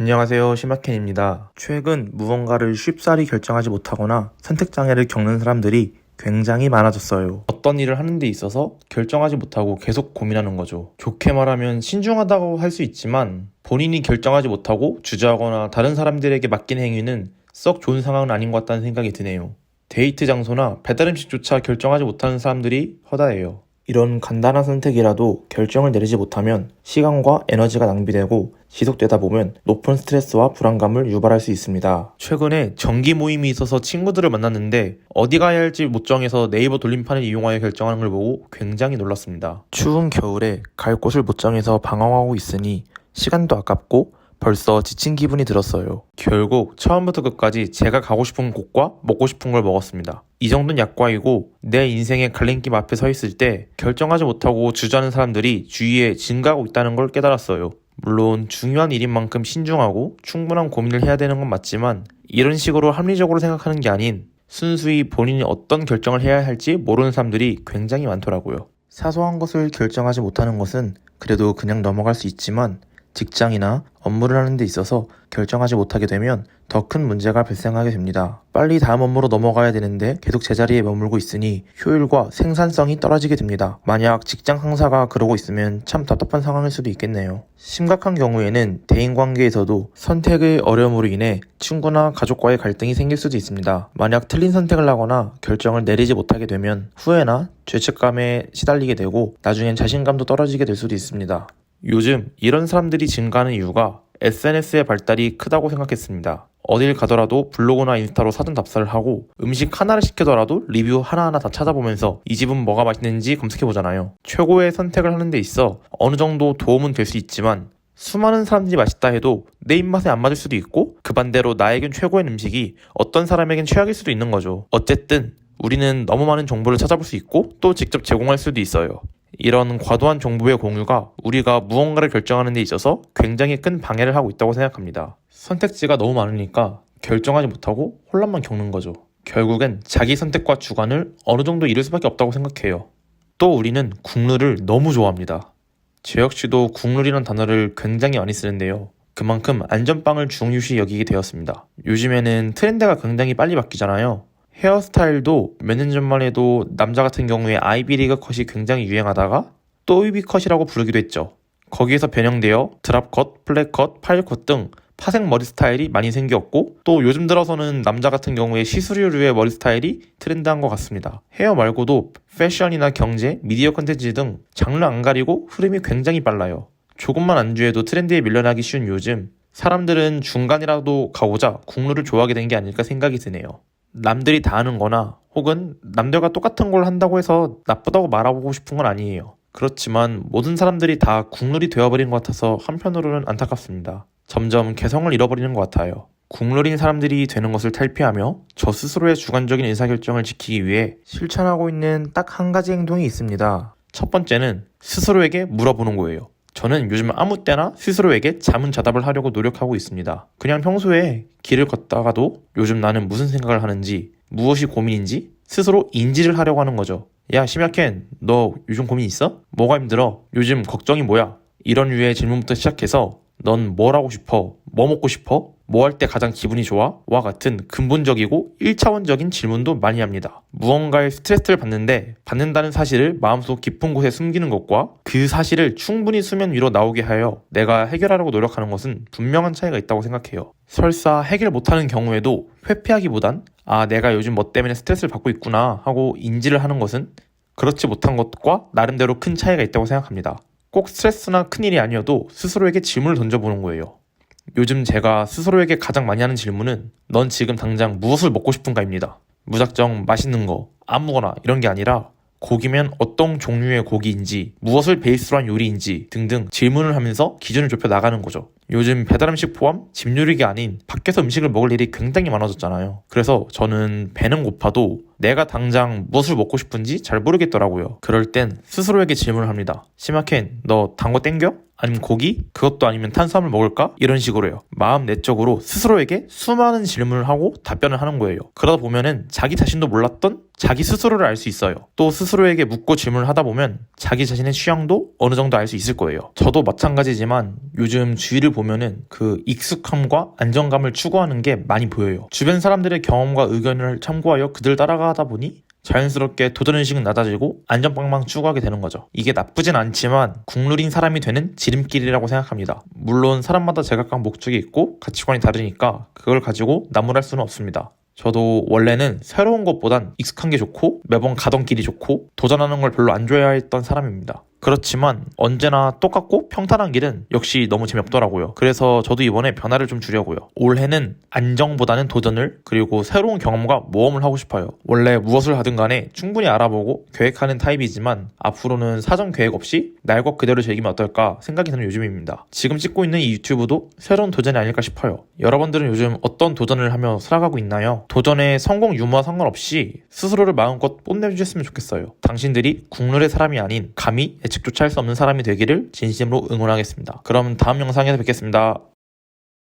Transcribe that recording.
안녕하세요. 시마켄입니다. 최근 무언가를 쉽사리 결정하지 못하거나 선택장애를 겪는 사람들이 굉장히 많아졌어요. 어떤 일을 하는 데 있어서 결정하지 못하고 계속 고민하는 거죠. 좋게 말하면 신중하다고 할 수 있지만 본인이 결정하지 못하고 주저하거나 다른 사람들에게 맡긴 행위는 썩 좋은 상황은 아닌 것 같다는 생각이 드네요. 데이트 장소나 배달 음식조차 결정하지 못하는 사람들이 허다해요. 이런 간단한 선택이라도 결정을 내리지 못하면 시간과 에너지가 낭비되고 지속되다 보면 높은 스트레스와 불안감을 유발할 수 있습니다. 최근에 정기 모임이 있어서 친구들을 만났는데 어디 가야 할지 못 정해서 네이버 돌림판을 이용하여 결정하는 걸 보고 굉장히 놀랐습니다. 추운 겨울에 갈 곳을 못 정해서 방황하고 있으니 시간도 아깝고 벌써 지친 기분이 들었어요. 결국 처음부터 끝까지 제가 가고 싶은 곳과 먹고 싶은 걸 먹었습니다. 이 정도는 약과이고 내 인생의 갈림길 앞에 서 있을 때 결정하지 못하고 주저하는 사람들이 주위에 증가하고 있다는 걸 깨달았어요. 물론 중요한 일인 만큼 신중하고 충분한 고민을 해야 되는 건 맞지만 이런 식으로 합리적으로 생각하는 게 아닌 순수히 본인이 어떤 결정을 해야 할지 모르는 사람들이 굉장히 많더라고요. 사소한 것을 결정하지 못하는 것은 그래도 그냥 넘어갈 수 있지만 직장이나 업무를 하는 데 있어서 결정하지 못하게 되면 더 큰 문제가 발생하게 됩니다. 빨리 다음 업무로 넘어가야 되는데 계속 제자리에 머물고 있으니 효율과 생산성이 떨어지게 됩니다. 만약 직장 상사가 그러고 있으면 참 답답한 상황일 수도 있겠네요. 심각한 경우에는 대인관계에서도 선택의 어려움으로 인해 친구나 가족과의 갈등이 생길 수도 있습니다. 만약 틀린 선택을 하거나 결정을 내리지 못하게 되면 후회나 죄책감에 시달리게 되고 나중엔 자신감도 떨어지게 될 수도 있습니다. 요즘 이런 사람들이 증가하는 이유가 SNS의 발달이 크다고 생각했습니다. 어딜 가더라도 블로그나 인스타로 사전 답사를 하고 음식 하나를 시키더라도 리뷰 하나하나 다 찾아보면서 이 집은 뭐가 맛있는지 검색해보잖아요. 최고의 선택을 하는 데 있어 어느 정도 도움은 될 수 있지만 수많은 사람들이 맛있다 해도 내 입맛에 안 맞을 수도 있고 그 반대로 나에겐 최고의 음식이 어떤 사람에겐 최악일 수도 있는 거죠. 어쨌든 우리는 너무 많은 정보를 찾아볼 수 있고 또 직접 제공할 수도 있어요. 이런 과도한 정보의 공유가 우리가 무언가를 결정하는 데 있어서 굉장히 큰 방해를 하고 있다고 생각합니다. 선택지가 너무 많으니까 결정하지 못하고 혼란만 겪는 거죠. 결국엔 자기 선택과 주관을 어느 정도 잃을 수밖에 없다고 생각해요. 또 우리는 국룰을 너무 좋아합니다. 제 역시도 국룰이란 단어를 굉장히 많이 쓰는데요. 그만큼 안전빵을 중요시 여기게 되었습니다. 요즘에는 트렌드가 굉장히 빨리 바뀌잖아요. 헤어스타일도 몇 년 전만 해도 남자 같은 경우에 아이비리그 컷이 굉장히 유행하다가 또이비 컷이라고 부르기도 했죠. 거기에서 변형되어 드랍 컷, 플랫 컷, 파일 컷 등 파색 머리 스타일이 많이 생겼고 또 요즘 들어서는 남자 같은 경우에 시스루류의 머리 스타일이 트렌드한 것 같습니다. 헤어 말고도 패션이나 경제, 미디어 컨텐츠 등 장르 안 가리고 흐름이 굉장히 빨라요. 조금만 안주해도 트렌드에 밀려나기 쉬운 요즘 사람들은 중간이라도 가고자 국룰을 좋아하게 된 게 아닐까 생각이 드네요. 남들이 다 하는 거나 혹은 남들과 똑같은 걸 한다고 해서 나쁘다고 말하고 싶은 건 아니에요. 그렇지만 모든 사람들이 다 국룰이 되어버린 것 같아서 한편으로는 안타깝습니다. 점점 개성을 잃어버리는 것 같아요. 국룰인 사람들이 되는 것을 탈피하며 저 스스로의 주관적인 의사결정을 지키기 위해 실천하고 있는 딱 한 가지 행동이 있습니다. 첫 번째는 스스로에게 물어보는 거예요. 저는 요즘 아무 때나 스스로에게 자문자답을 하려고 노력하고 있습니다. 그냥 평소에 길을 걷다가도 요즘 나는 무슨 생각을 하는지, 무엇이 고민인지 스스로 인지를 하려고 하는 거죠. 야, 심야켄, 너 요즘 고민 있어? 뭐가 힘들어? 요즘 걱정이 뭐야? 이런 류의 질문부터 시작해서 넌 뭘 하고 싶어? 뭐 먹고 싶어? 뭐 할 때 가장 기분이 좋아? 와 같은 근본적이고 1차원적인 질문도 많이 합니다. 무언가의 스트레스를 받는데 받는다는 사실을 마음속 깊은 곳에 숨기는 것과 그 사실을 충분히 수면 위로 나오게 하여 내가 해결하려고 노력하는 것은 분명한 차이가 있다고 생각해요. 설사 해결 못하는 경우에도 회피하기보단 아 내가 요즘 뭐 때문에 스트레스를 받고 있구나 하고 인지를 하는 것은 그렇지 못한 것과 나름대로 큰 차이가 있다고 생각합니다. 꼭 스트레스나 큰일이 아니어도 스스로에게 질문을 던져보는 거예요. 요즘 제가 스스로에게 가장 많이 하는 질문은 넌 지금 당장 무엇을 먹고 싶은가입니다. 무작정 맛있는 거, 아무거나 이런 게 아니라 고기면 어떤 종류의 고기인지, 무엇을 베이스로 한 요리인지 등등 질문을 하면서 기준을 좁혀 나가는 거죠. 요즘 배달음식 포함 집 요리가 아닌 밖에서 음식을 먹을 일이 굉장히 많아졌잖아요. 그래서 저는 배는 고파도 내가 당장 무엇을 먹고 싶은지 잘 모르겠더라고요. 그럴 땐 스스로에게 질문을 합니다. 심하켄, 너 단 거 땡겨? 아니면 고기? 그것도 아니면 탄수화물 먹을까? 이런 식으로요. 마음 내적으로 스스로에게 수많은 질문을 하고 답변을 하는 거예요. 그러다 보면은 자기 자신도 몰랐던 자기 스스로를 알 수 있어요. 또 스스로에게 묻고 질문을 하다 보면 자기 자신의 취향도 어느 정도 알 수 있을 거예요. 저도 마찬가지지만 요즘 주위를 보면은 그 익숙함과 안정감을 추구하는 게 많이 보여요. 주변 사람들의 경험과 의견을 참고하여 그들 따라가다 보니 자연스럽게 도전의식은 낮아지고 안전빵빵 추구하게 되는 거죠. 이게 나쁘진 않지만 국룰인 사람이 되는 지름길이라고 생각합니다. 물론 사람마다 제각각 목적이 있고 가치관이 다르니까 그걸 가지고 나무랄 수는 없습니다. 저도 원래는 새로운 것보단 익숙한 게 좋고 매번 가던 길이 좋고 도전하는 걸 별로 안 좋아했던 사람입니다. 그렇지만 언제나 똑같고 평탄한 길은 역시 너무 재미없더라고요. 그래서 저도 이번에 변화를 좀 주려고요. 올해는 안정보다는 도전을 그리고 새로운 경험과 모험을 하고 싶어요. 원래 무엇을 하든 간에 충분히 알아보고 계획하는 타입이지만 앞으로는 사전 계획 없이 날 것 그대로 즐기면 어떨까 생각이 드는 요즘입니다. 지금 찍고 있는 이 유튜브도 새로운 도전이 아닐까 싶어요. 여러분들은 요즘 어떤 도전을 하며 살아가고 있나요? 도전의 성공 유무와 상관없이 스스로를 마음껏 뽐내주셨으면 좋겠어요. 당신들이 국룰의 사람이 아닌 감히 예측조차 할 수 없는 사람이 되기를 진심으로 응원하겠습니다. 그럼 다음 영상에서 뵙겠습니다.